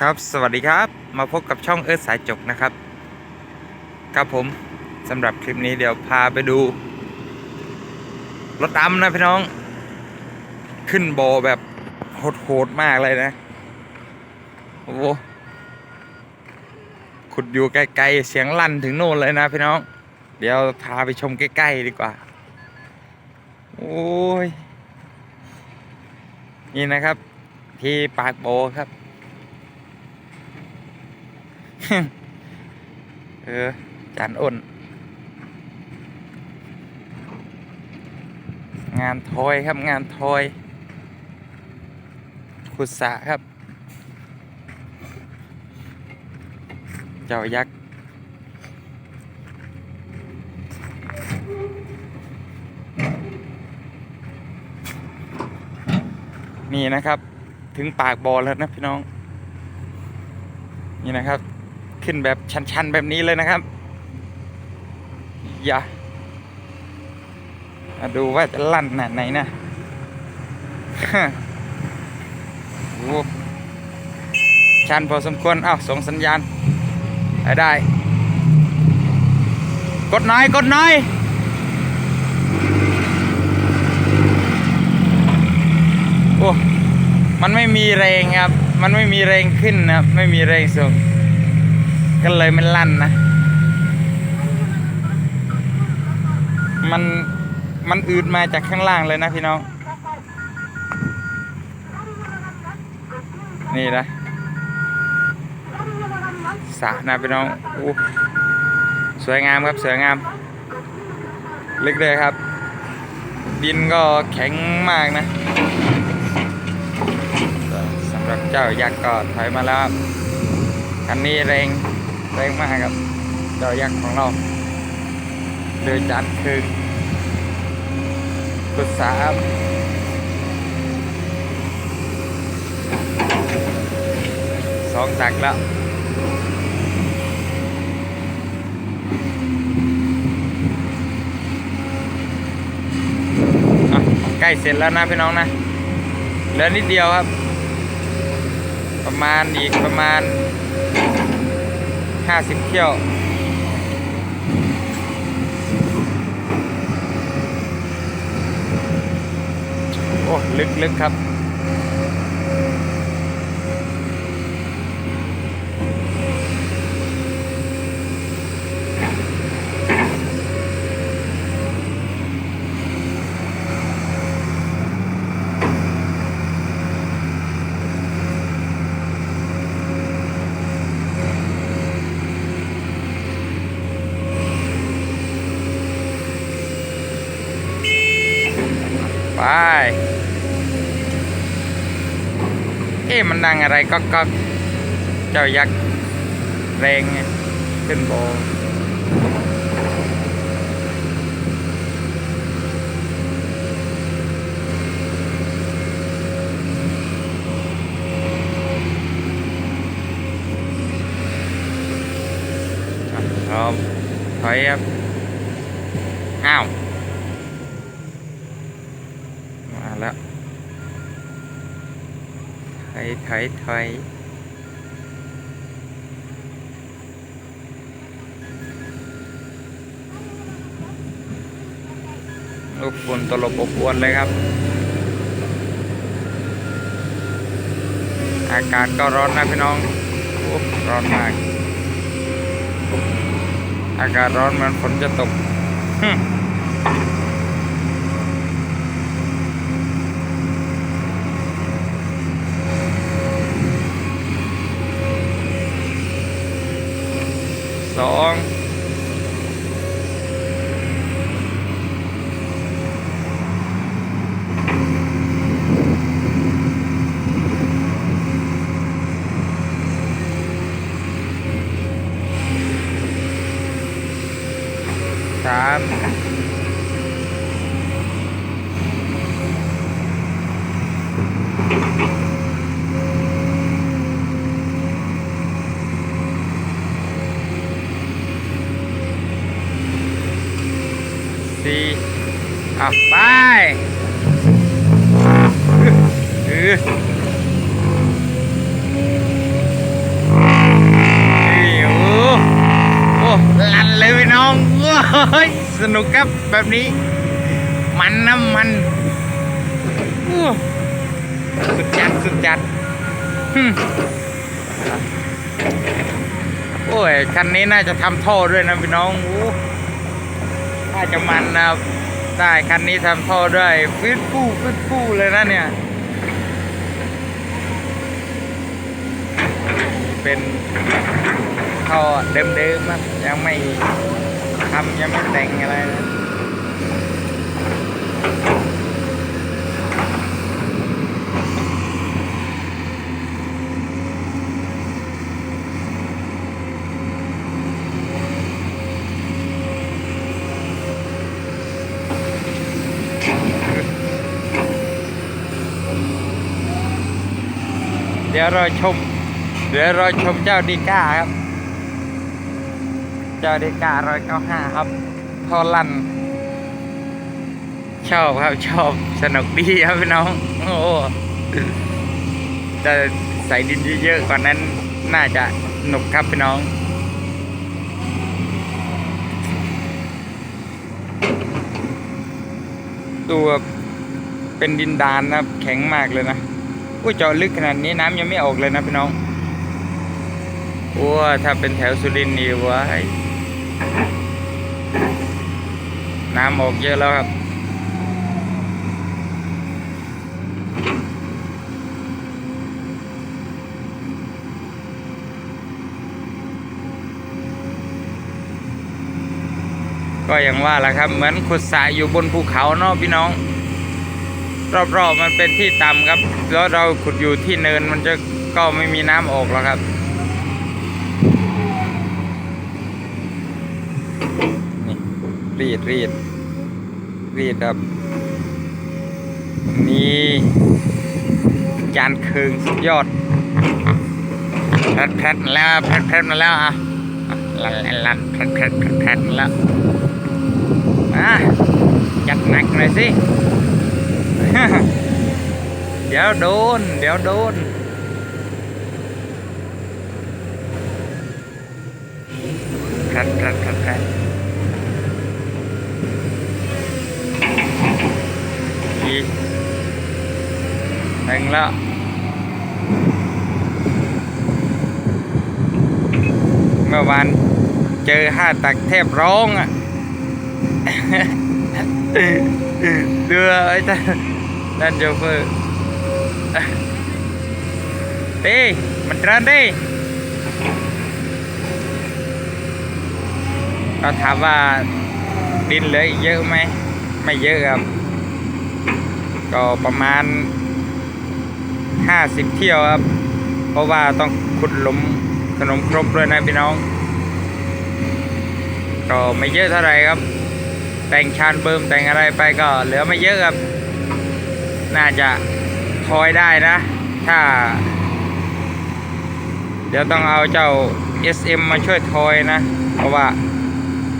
ครับสวัสดีครับมาพบกับช่องเอิร์ธสายจกนะครับ ครับผมสำหรับคลิปนี้เดี๋ยวพาไปดู รถดำนะพี่น้อง ขึ้นโบแบบโหดๆมากเลยนะ โอ้โหขุดอยู่ไกลๆเสียงลั่นถึงโน่นเลยนะพี่น้อง เดี๋ยวพาไปชมใกล้ๆดีกว่า โอ้ย นี่นะครับ ที่ปากโบครับ เออ จานอ้น งานทอยครับงานทอย ขุดสะครับ เจ้ายักษ์นี่นะครับ ถึงปากบ่อแล้วนะพี่น้อง นี่นะครับ ขึ้นแบบชันๆ แบบนี้เลยนะครับ อย่าาดูว่าจะลั่นขนาดไหนนะโอ้ชันพอสมควรอ้าวส่งสัญญาณ ได้ได้กดหน่อยกดหน่อยโอ้มันไม่มีแรงครับ มันไม่มีแรงขึ้นนะครับ ไม่มีแรงส่ง ก็เลยมันลั่นนะ มันมันอืดมาจากข้างล่างเลยนะพี่น้อง นี่นะสระนะพี่น้องอสวยงามครับสวยงามลึกเลยครับ ดินก็แข็งมากนะสำหรับเจ้ายักษ์ก็ถอยมาแล้วครับคันนี้แรง แรงมากครับเจ้ายักษ์ของเราเดือจัดคือกุศาครับสองตักแล้วใกล้เสร็จแล้วนะพี่น้องนะเหลือนิดเดียวครับ ประมาณอีกประมาณ 50เที่ยว โอ้ ลึกๆครับ ไป เอ๊ะมันดังอะไรก็ก็เจ้ายักษ์แรงไงขึ้นโบอะพร้อมถอยครับอ้าว มาแล้ว ถอยถอยลูกฝุ่นตลบอบอวนเลยครับ อากาศก็ร้อนนะพี่น้องโอ้ร้อนมาก อากาศร้อนเหมือนฝนจะตกฮึ่ม สอง สามสี่อะไปเออ เฮ้ยสนุกครับแบบนี้ มันน้ำมันสุดจัดสุดจัดโอ้ยคันนี้น่าจะทำท่อด้วยนะพี่น้องอู้น่าจะมันนะได้คันนี้ทำท่อด้วยฟืดฟู่ฟืดฟู่เลยนะเนี่ย เป็น ท่อเดิมๆนะยังไม่ทำยังไม่แต่งอะไรนะเดี๋ยวเราชม เดี๋ยวเราชมเจ้าดีก้าครับ เจ้าดีก้าร้อยเก้าห้าครับทอลัน ชอบครับ ชอบสนุกดีครับพี่น้อง โอ้จะใส่ดินเยอะๆกว่านั้นน่าจะหนุกครับพี่น้องตัวเป็นดินดานนะครับแข็งมากเลยนะอุ้ยเจาะลึกขนาดนี้น้ำยังไม่ออกเลยนะพี่น้อง โอ้ถ้าเป็นแถวสุรินทร์นี่ว้ายน้ำออกเยอะแล้วครับ ก็อย่างว่าแหละครับ เหมือนขุดสระอยู่บนภูเขาเนาะพี่น้อง รอบๆมันเป็นที่ต่ำครับ แล้วเราขุดอยู่ที่เนินมันจะก็ไม่มีน้ำออกแล้วครับ รีดรีดรีดครับนี่จานคืงสุดยอดแพทแพทมาแล้วแพทแพทมาแล้วอะลันลันแพทแพทแพทแพทมาแล้วอะจัดหนักหน่อยสิเดี๋ยวโดน เดี๋ยวโดนแพทแพทแพท แพทอีกถึงแล้วเมื่อวานเจอห้าตักแทบร้องอะเดือไอ้ท่านนั่นโจเฟอร์เต้มันตรันเต้เราถามว่าดินเหลืออีกเยอะไหมไม่เยอะครับ ก็ประมาณห้าสิบเที่ยวครับ เพราะว่าต้องขุดหลุมขนมครบด้วยนะพี่น้อง ก็ไม่เยอะเท่าไหร่ครับ แต่งชานเบิ่มแต่งอะไรไปก็เหลือไม่เยอะครับ น่าจะทอยได้นะ ถ้า เดี๋ยวต้องเอาเจ้า SM มาช่วยทอยนะ เพราะว่า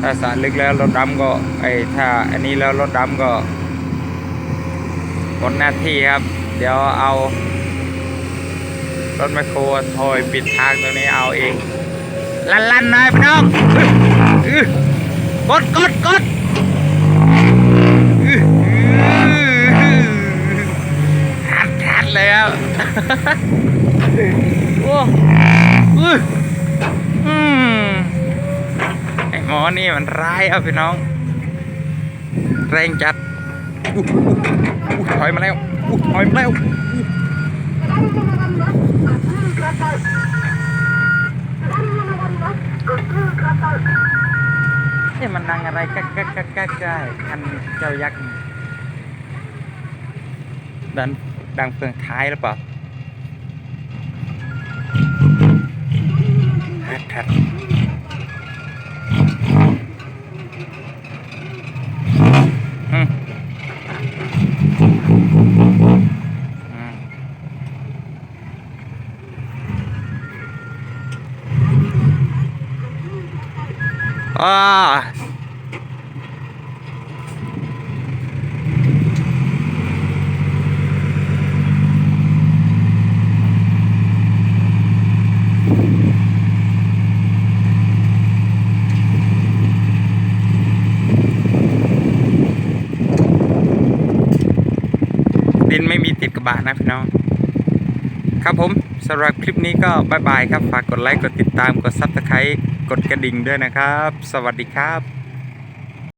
ถ้าสรลึกแล้วรถดำก็ไอ้ถ้าอันนี้แล้วรถดำก็ หมดหน้าที่ครับ เดี๋ยวเอารถแมโครทอยปิดทางตรงนี้เอาเอง ลันลันหน่อยพี่น้องกดกดกดอื้ออื้อหัดหัดเลยครับโอ้อื้ออืมไอหมอนี่มันร้ายครับพี่น้อง แรงจัด ถอยมาแล้วถอยมาแล้วอู้เอ๊ะมันดังอะไรกักกักกักกักกักคันเจ้ายักษ์ดันดังเฟืองท้ายหรือเปล่าแทดแท อ่าดินไม่มีติดกระบาะนะพี่น้อง ครับผมสำหรับคลิปนี้ก็บายบายครับ ฝากกดไลค์ กดติดตาม กดซับสไครต์ กดกระดิ่งด้วยนะครับ สวัสดีครับ